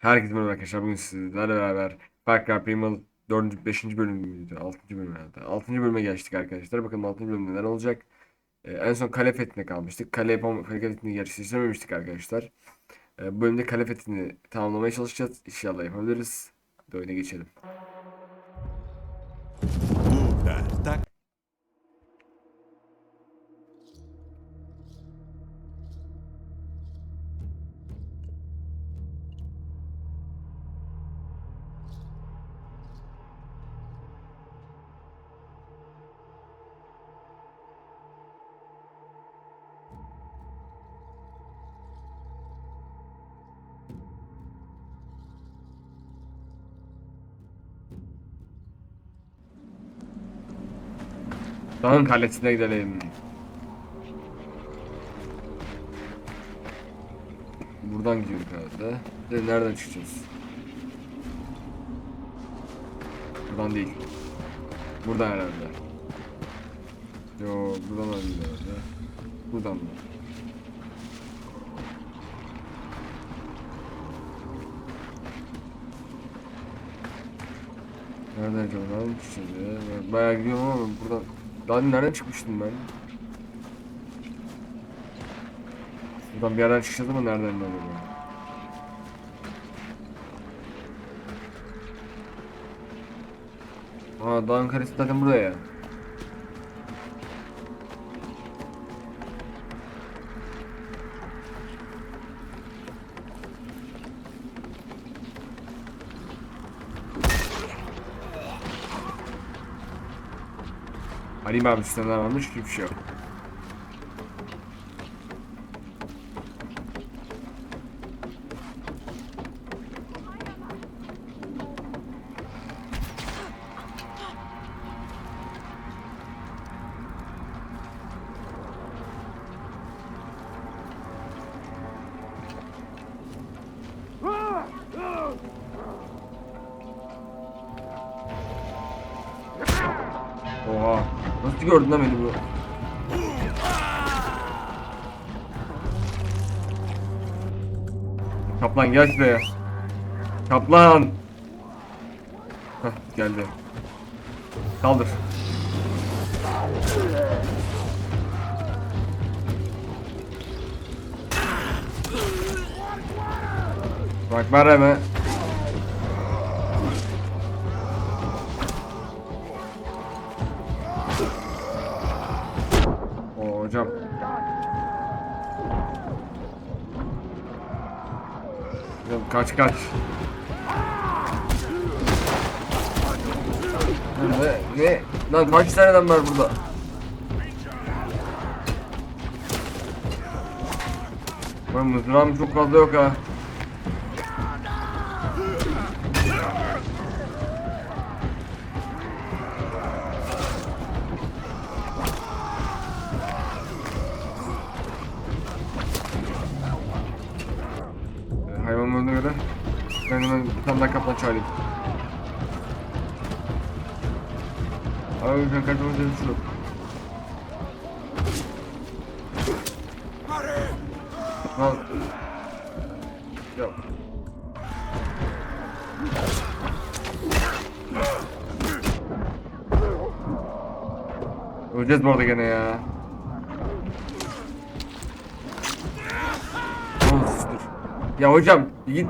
Herkese merhaba arkadaşlar. Bugün sizlerle beraber Far Cry Primal 4. 5. bölüm müydü? 6. bölüm herhalde. 6. bölüme geçtik arkadaşlar. Bakalım 6. bölümde neler olacak. Ee, en son kale fethine kalmıştık. Kale, yapam kale fethini gerçekleştirememiştik arkadaşlar. Ee, bu bölümde kale fethini tamamlamaya çalışacağız. İnşallah yapabiliriz. Hadi oyuna geçelim. Dağın kalesine gidelim. Buradan gidiyoruz herhalde. De nereden çıkacağız? Buradan değil. Buradan herhalde. Yo buradan herhalde. Buradan mı? Nereden? Ben bayağı gidiyorum ama buradan... Daha nereden çıkmıştım ben? Buradan bir yerden çıkacağız ama nereden acaba? Aa dağın karesi zaten burada Arayayım abi sistemler varmış hiçbir şey yok. Kaplan gel şuraya. Kaplan. Heh geldi. Kaldır. Bak hemen. Kaç kaç. Ne? Ne? Lan kaç tane adam var burada? Ben mızrağım çok fazla yok ha. Abi ben kaçmamız lazım şunu. Al. Yok. Öleceğiz bu arada gene ya. Of. Ya hocam git.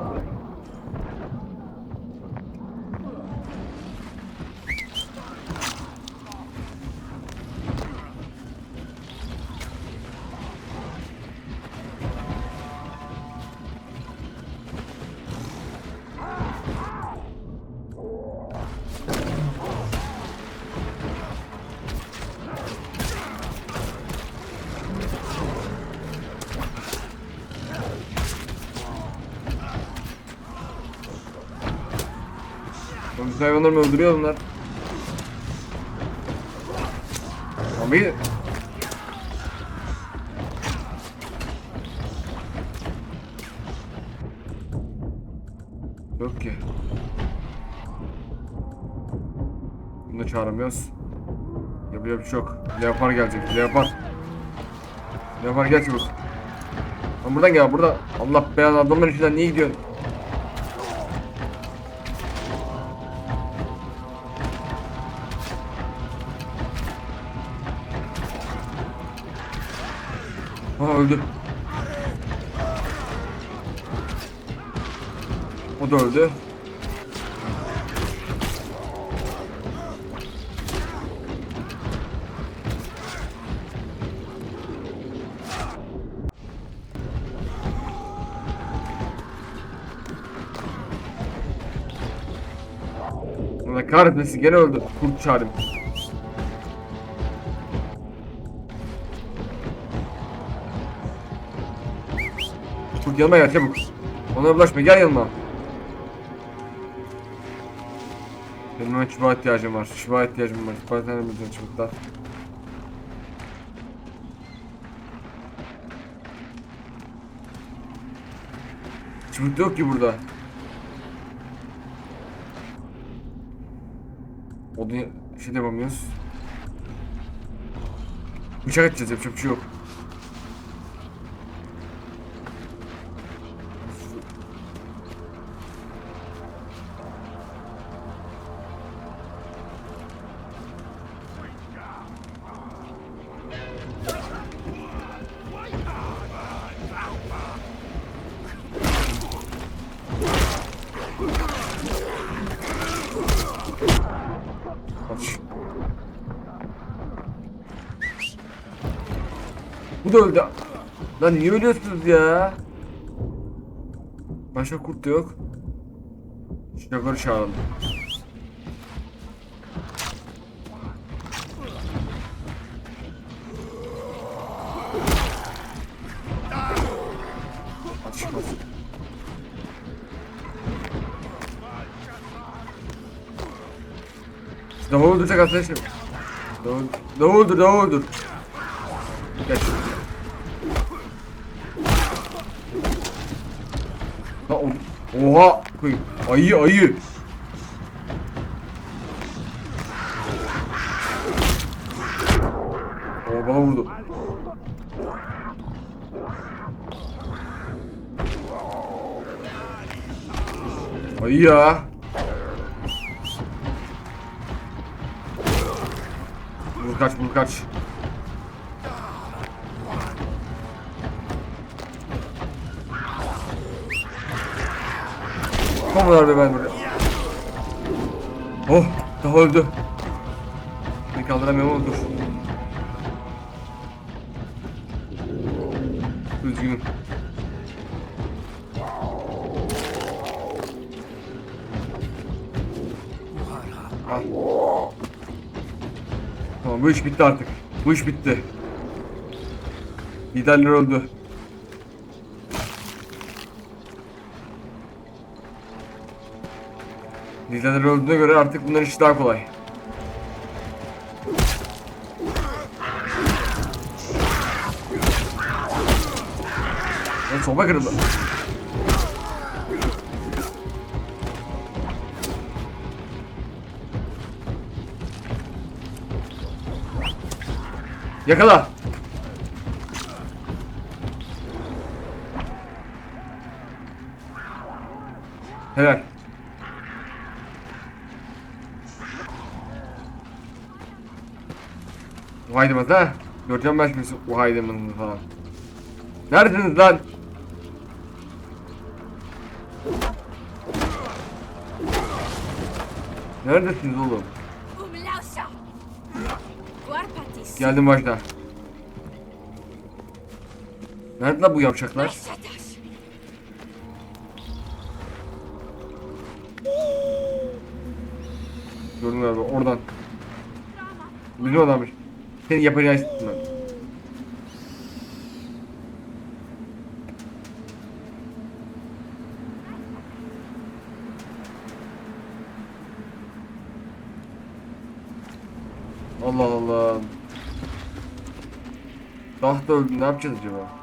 Biz hayvanları mı öldürüyor bunlar? İyi. Yok ki. Bunu çağıramıyoruz. Yapacak bir şey yok. Leopar gelecek. Leopar. Leopar gel çabuk. Lan buradan gel burada. Allah belanı adamların içinden niye gidiyorsun? Öldü. O da öldü. Allah kahretmesin gene öldü. Kurt çağırayım. Yanıma gel çabuk. Ona bulaşma gel yanıma. Benim hemen çubuğa ihtiyacım var. Çubuğa ihtiyacım var. Çubuğa ihtiyacım var çubuklar. Çubuk yok ki burada. Odun şey de yapamıyoruz. Bıçak atacağız yapacak bir şey yok. Bu da öldü. Lan niye ölüyorsunuz ya? Başka kurt da yok. Şoförü çağıralım. Davul öldürecek arkadaşım. Davul, davuldur, davuldur. Geç. Ha, o, oha! Ayı, ayı. O bana vurdu. Ayı ya. Vur kaç, vur kaç. Komalar be ben buraya. Oh, daha öldü. Beni kaldıramıyorum ama dur. Üzgünüm. Al. Tamam bu iş bitti artık. Bu iş bitti. Liderler öldü. Liderler öldüğüne göre artık bunların işi daha kolay. Soba kırıldı. Yakala. Helal. Vaydımız ha. Göreceğim ben şimdi bu haydımızı falan. Neredesiniz lan? Neredesiniz oğlum? Geldim başta. Nerede bu yapacaklar? Gördüm galiba oradan. Bizim adammış. Senin ben. Allah Allah. Tahta öldü ne yapacağız acaba?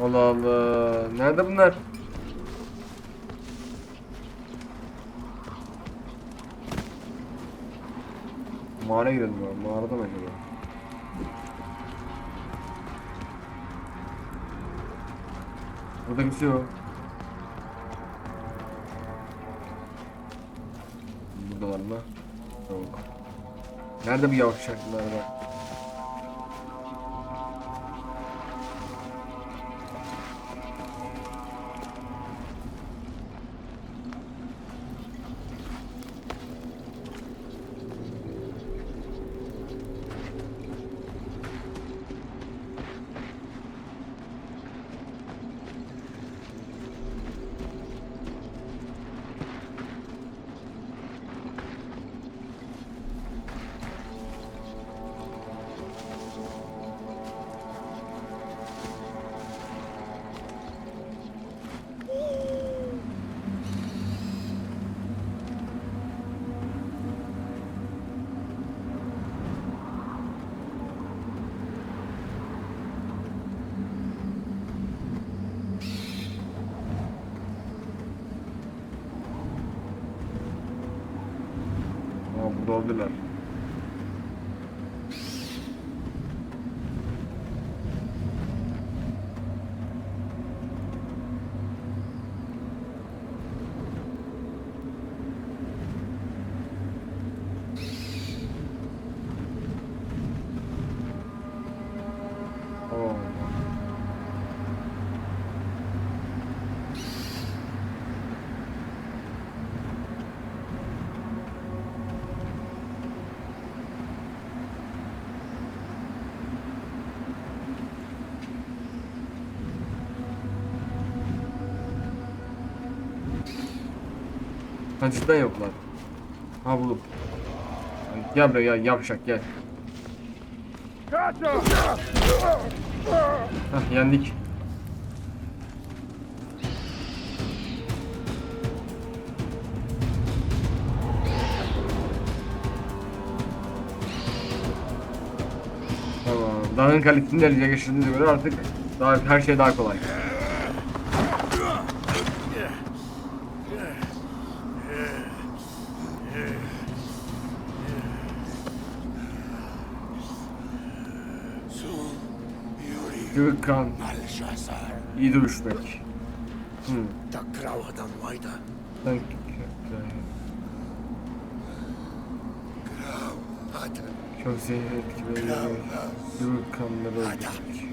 Allah Allah. Nerede bunlar? Mağaraya gidelim ya. Mağarada mı acaba? Burada kimse yok. Buradalar mı? Yok. Nerede bu yavşaklar var? Aa Ha cidden yoklar. Ha buldum. Gel buraya gel yavşak gel. Hah yendik. Tamam. Dağın kalitesini de ele göre artık daha, her şey daha kolay. Malchazar, iyi dövüşmek. Da Waida, Ben... Ada, Çok zehir etkileri Gürkanları öldürecek.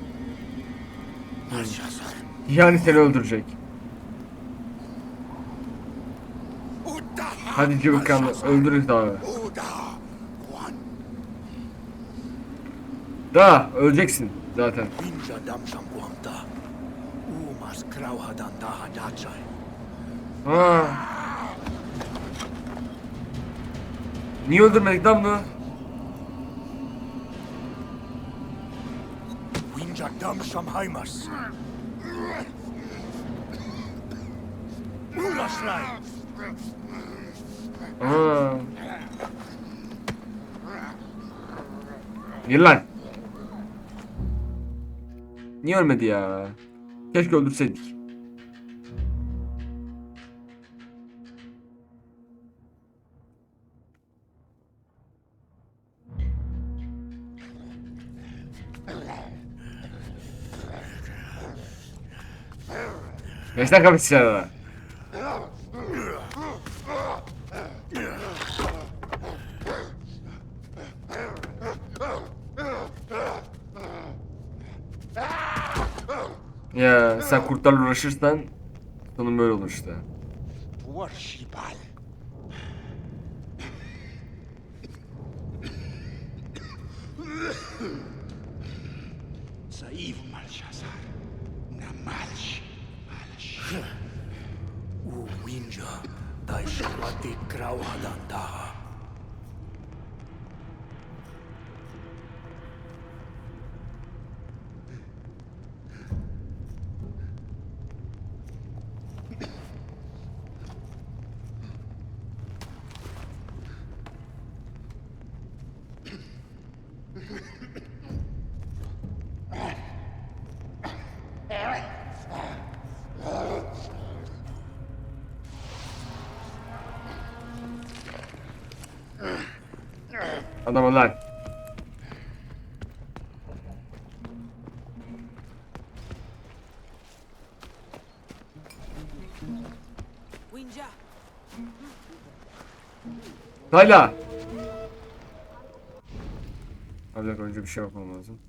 Yani seni öldürecek. Hadi Gürkan öldürürüz Juan, Daha öleceksin zaten. Ha. Niye öldürmedik lan bunu? Winja Damsam Haimas, Mulasrai, Ha. Gel lan. Niye ölmedi ya? Keşke öldürseydik. Gençler kapışacağız. Sen kurtlarla uğraşırsan sonun böyle olur işte. Warshibal, Saiv Malchazar, Namalch, Malch. U Winja, Dai Shalati Grauhadan Daha. Adam ol lan. Abi dakika, önce bir şey yapmam lazım.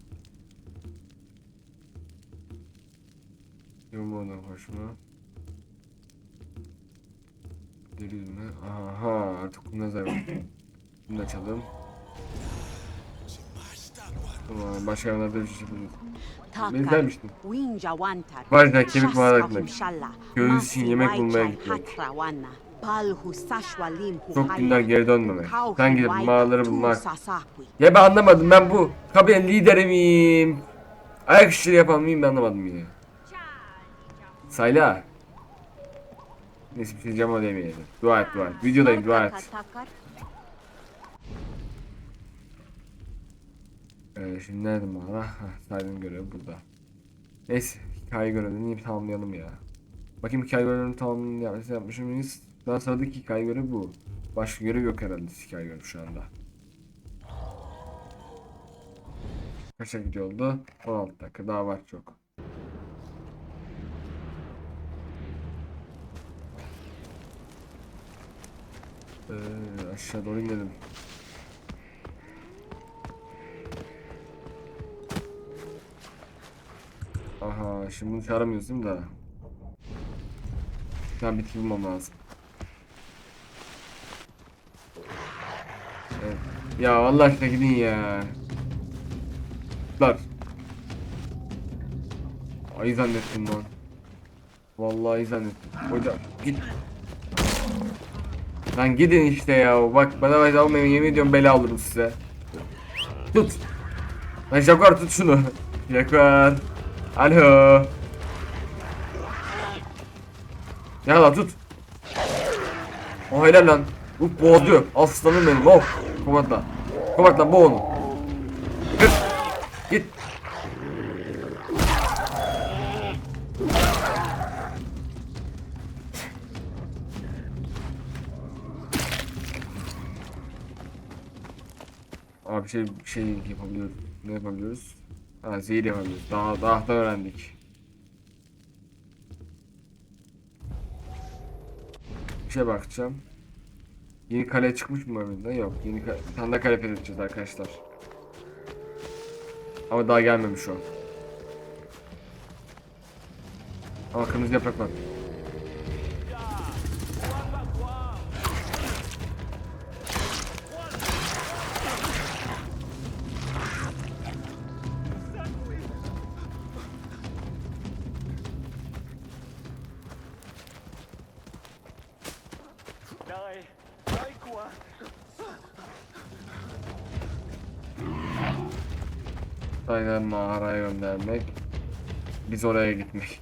Yumruğuna koşma. Deri yüzüne. Aha artık bunu var. Bunu da açalım. Tamam başka yanlarda bir şey vermiştin. Winja wantar. Varca kemik mağara Şaska gitmek. huşalla, Göğüs için yemek bulmaya gitmek. Çok günler geri dönmemek. Sen gidip mağaraları bulmak. Ya ben anlamadım ben bu kabilenin lideri miyim? Ayak işleri yapan mıyım ben anlamadım yine. Sayla. Neyse bir şey diyeceğim ama demeyelim. Dua et dua et. Videodayım dua et. Takar, takar. Ee, şimdi nerede mağara? Heh, saydığım görev burada. Neyse hikaye görevini tamamlayalım ya. Bakayım hikaye görevini tamamlayalım yapmış, yapmış mıyız? Daha sıradaki hikaye görevi bu. Başka görev yok herhalde hikaye görevi şu anda. Kaça gidiyor oldu? 16 dakika daha var çok. Ee, aşağı doğru inelim. Şimdi bunu çağıramıyoruz değil mi daha? Ben bitki bulmam lazım. Evet. Ya Allah aşkına gidin ya. Lan. Ay zannettim lan. Vallahi zannettim. Hocam git. Lan gidin işte ya. Bak bana bak almayın yemin ediyorum bela alırım size. Tut. Lan Jaguar tut şunu. Jaguar. Alo. Ya lan tut. O helal lan. Uf boğdu. Aslanım benim. Of. Komatla. Komatla boğ onu. Git. Git. Abi şey şey yapabiliyoruz. Ne yapabiliyoruz? Ha zehir yapabiliyoruz. Daha daha da öğrendik. Bir şey bakacağım. Yeni kale çıkmış mı önümüzden? Yok. Yeni kale, bir tane daha kale fethedeceğiz arkadaşlar. Ama daha gelmemiş o. Ama kırmızı yaprak var. Mağaraya göndermek. Biz oraya gitmek.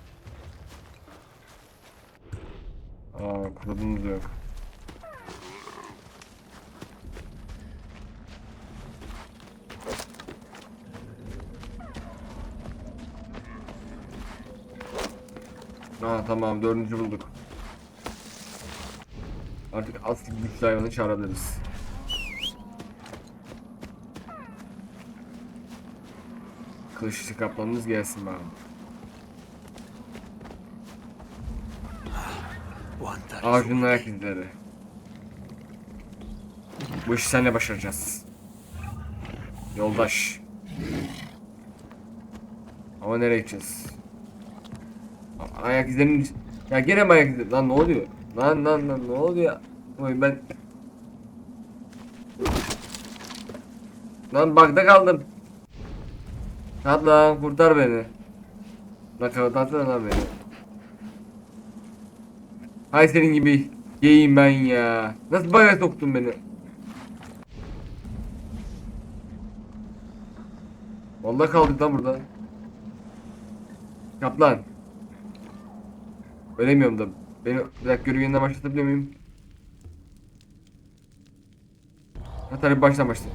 Aa kurudumuz yok. Aa tamam dördüncü bulduk. Artık asıl güçlü hayvanı çağırabiliriz. Kılıçlı kaplanımız gelsin bakalım. Ağacın ayak izleri. Bu işi seninle başaracağız. Yoldaş. Ama nereye gideceğiz? Ayak izlerinin... Ya gene mi ayak izleri? Lan ne oluyor? Lan lan lan ne oluyor? Oy ben... Lan bakta kaldım. Kalk lan kurtar beni. Lan lan beni. Hay senin gibi geyim ben ya. Nasıl baya soktun beni? Vallahi kaldık lan burada. Kaplan. Ölemiyorum da. Beni bir dakika görev yeniden başlatabiliyor muyum? Ha tabii baştan.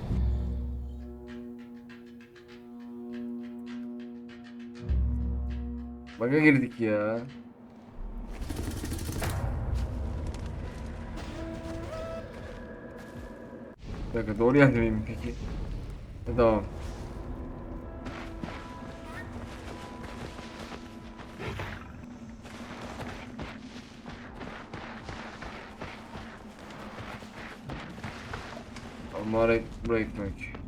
Baka girdik ya. Bir dakika doğru yerde miyim peki? E, tamam. Ama buraya gitmek.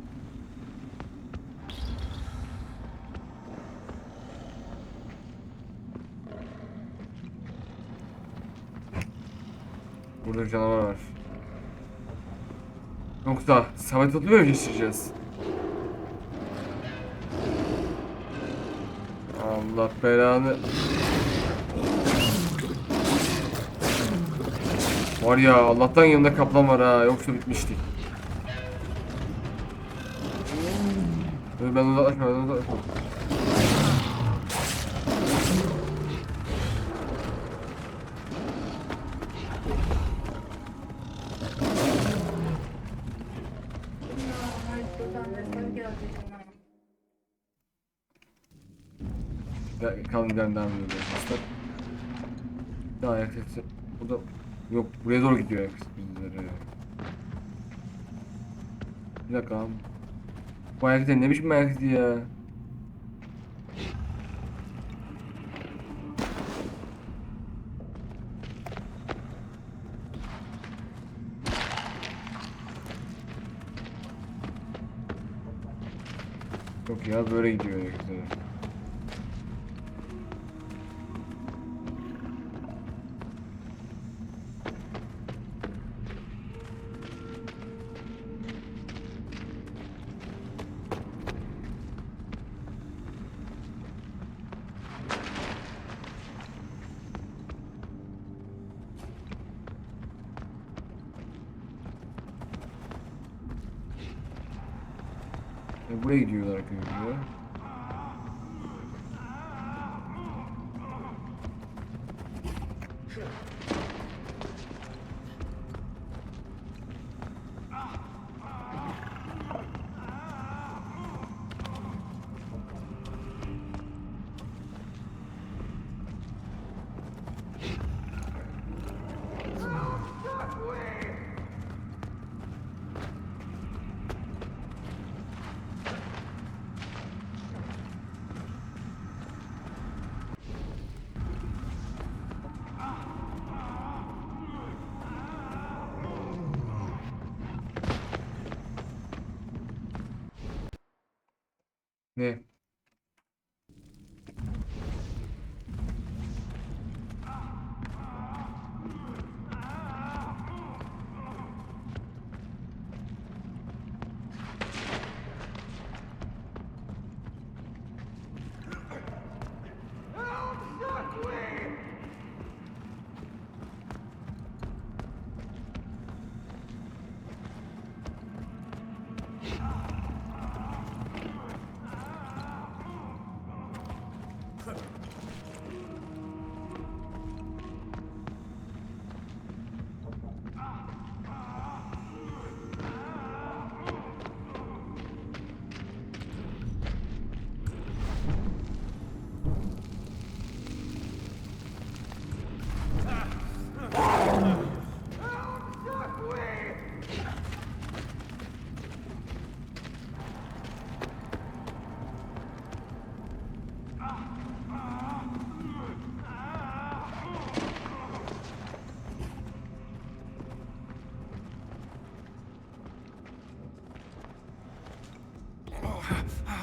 Burada bir canavar var. Yoksa savaş topluyor mu geçireceğiz? Allah belanı. Var ya Allah'tan yanında kaplan var ha yoksa bitmiştik. Ben uzaklaşma ben uzaklaşma. Devam ediyoruz arkadaşlar. Daha ayak sesi. Burada yok buraya doğru gidiyor ayak sesi bizlere. Bir dakika abi. Bu ayak sesi ne biçim ayak sesi ya? Yok ya böyle gidiyor ayak sesi.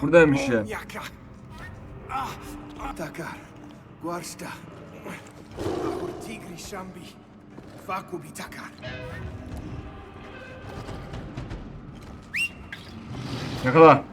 Buradaymış ya. Nyaka. Ah, Takar. Guarsta. Ahur tigri shambi. Faku bitakar. Yakala.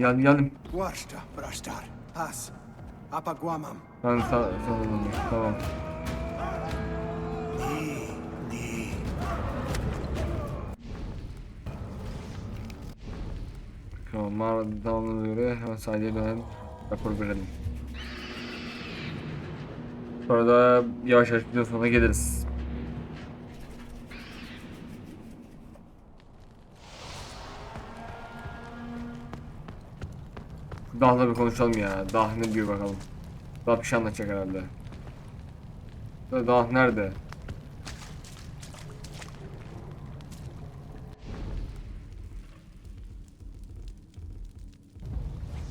geldim geldim. Varsta brastar. Has. Ben sağ sanırım. Tamam. Tamam mağara tamamına göre hemen sahileye dönelim. Rapor verelim. Sonra da yavaş yavaş videonun sonuna geliriz. Dah'la bir konuşalım ya. Dah ne diyor bakalım. Dah bir şey anlatacak herhalde. Da- Dah nerede?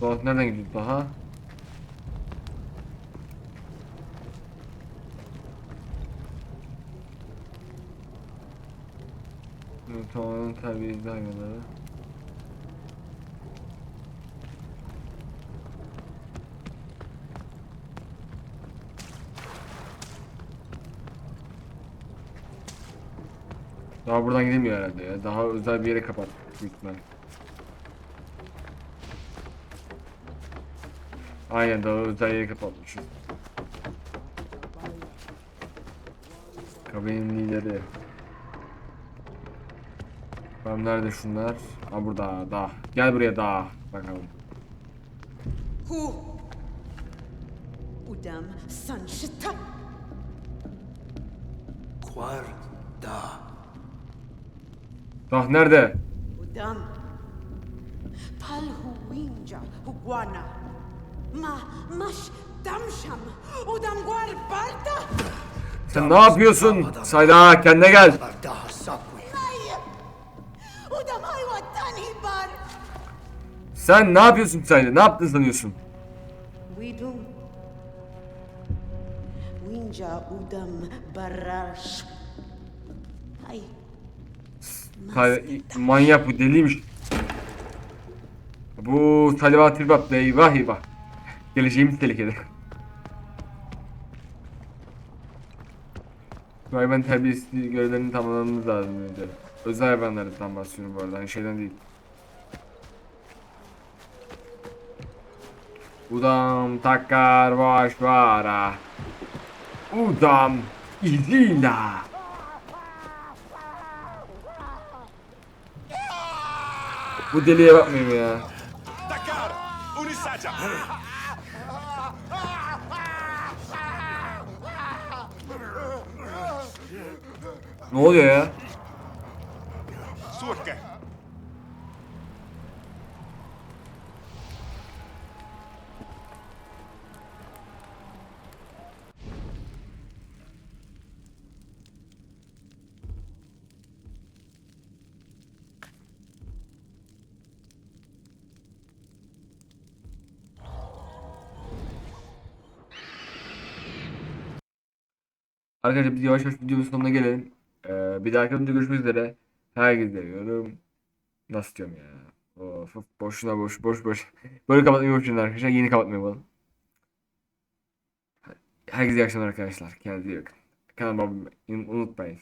Dah nereden gidiyor daha? Tamamen terbiyesiz hayvanları. Daha buradan gidemiyor herhalde ya. Daha özel bir yere kapat ihtimal. Aynen daha özel yere kapatmışız. Kabinenin lideri. Bakalım nerede şunlar? Ha burada daha. Gel buraya daha. Bakalım. Who? Udam Sanshita. Quar. Daha nerede? Udam. Palhu Winja Hugwana. Ma Mash Damsham. Udam Gwar Barta. Sen ne yapıyorsun? Sayda kendine gel. Sen ne yapıyorsun Sayda? Ne yaptın sanıyorsun? Winja Udam Barash. Ay. Sayda manyak bu deliymiş. Bu Saliva Tirbap eyvah eyvah. Geleceğimiz tehlikede. Hayvan terbiyesi görevlerini tamamlamamız lazım önce. Özel hayvanlardan bahsediyorum bu arada. Hani şeyden değil. Udam takar baş vara. Udam izila. Bu deliye bakmayayım ya. Ne oluyor ya? Arkadaşlar biz yavaş yavaş videonun sonuna gelelim. Ee, bir dahaki videoda görüşmek üzere. Herkese seviyorum. Nasıl diyorum ya? Of, of boşuna boş boş boş. Böyle kapatmayı boşuna arkadaşlar. Yeni kapatmayı yapalım. Herkese iyi akşamlar arkadaşlar. Kendinize iyi bakın. Kanalıma unutmayın.